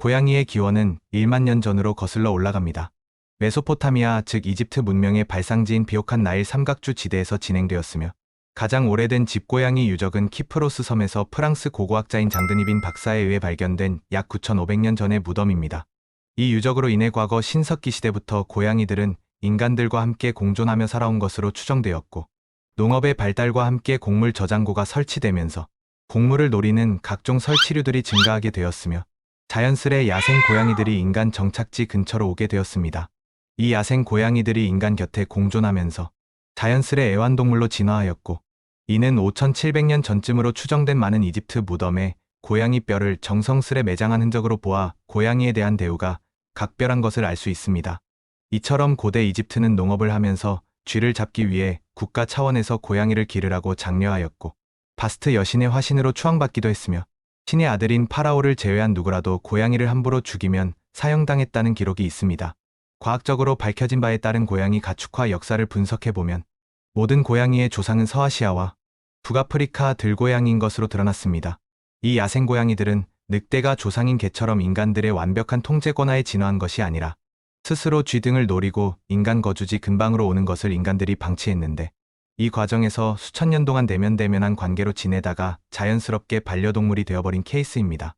고양이의 기원은 1만 년 전으로 거슬러 올라갑니다. 메소포타미아 즉 이집트 문명의 발상지인 비옥한 나일 삼각주 지대에서 진행되었으며 가장 오래된 집고양이 유적은 키프로스 섬에서 프랑스 고고학자인 장드니빈 박사에 의해 발견된 약 9,500년 전의 무덤입니다. 이 유적으로 인해 과거 신석기 시대부터 고양이들은 인간들과 함께 공존하며 살아온 것으로 추정되었고 농업의 발달과 함께 곡물 저장고가 설치되면서 곡물을 노리는 각종 설치류들이 증가하게 되었으며 자연스레 야생 고양이들이 인간 정착지 근처로 오게 되었습니다. 이 야생 고양이들이 인간 곁에 공존하면서 자연스레 애완동물로 진화하였고 이는 5700년 전쯤으로 추정된 많은 이집트 무덤에 고양이 뼈를 정성스레 매장한 흔적으로 보아 고양이에 대한 대우가 각별한 것을 알 수 있습니다. 이처럼 고대 이집트는 농업을 하면서 쥐를 잡기 위해 국가 차원에서 고양이를 기르라고 장려하였고 바스트 여신의 화신으로 추앙받기도 했으며 신의 아들인 파라오를 제외한 누구라도 고양이를 함부로 죽이면 사형당했다는 기록이 있습니다. 과학적으로 밝혀진 바에 따른 고양이 가축화 역사를 분석해보면 모든 고양이의 조상은 서아시아와 북아프리카 들고양이인 것으로 드러났습니다. 이 야생 고양이들은 늑대가 조상인 개처럼 인간들의 완벽한 통제 권하에 진화한 것이 아니라 스스로 쥐 등을 노리고 인간 거주지 근방으로 오는 것을 인간들이 방치했는데 이 과정에서 수천 년 동안 대면대면한 관계로 지내다가 자연스럽게 반려동물이 되어버린 케이스입니다.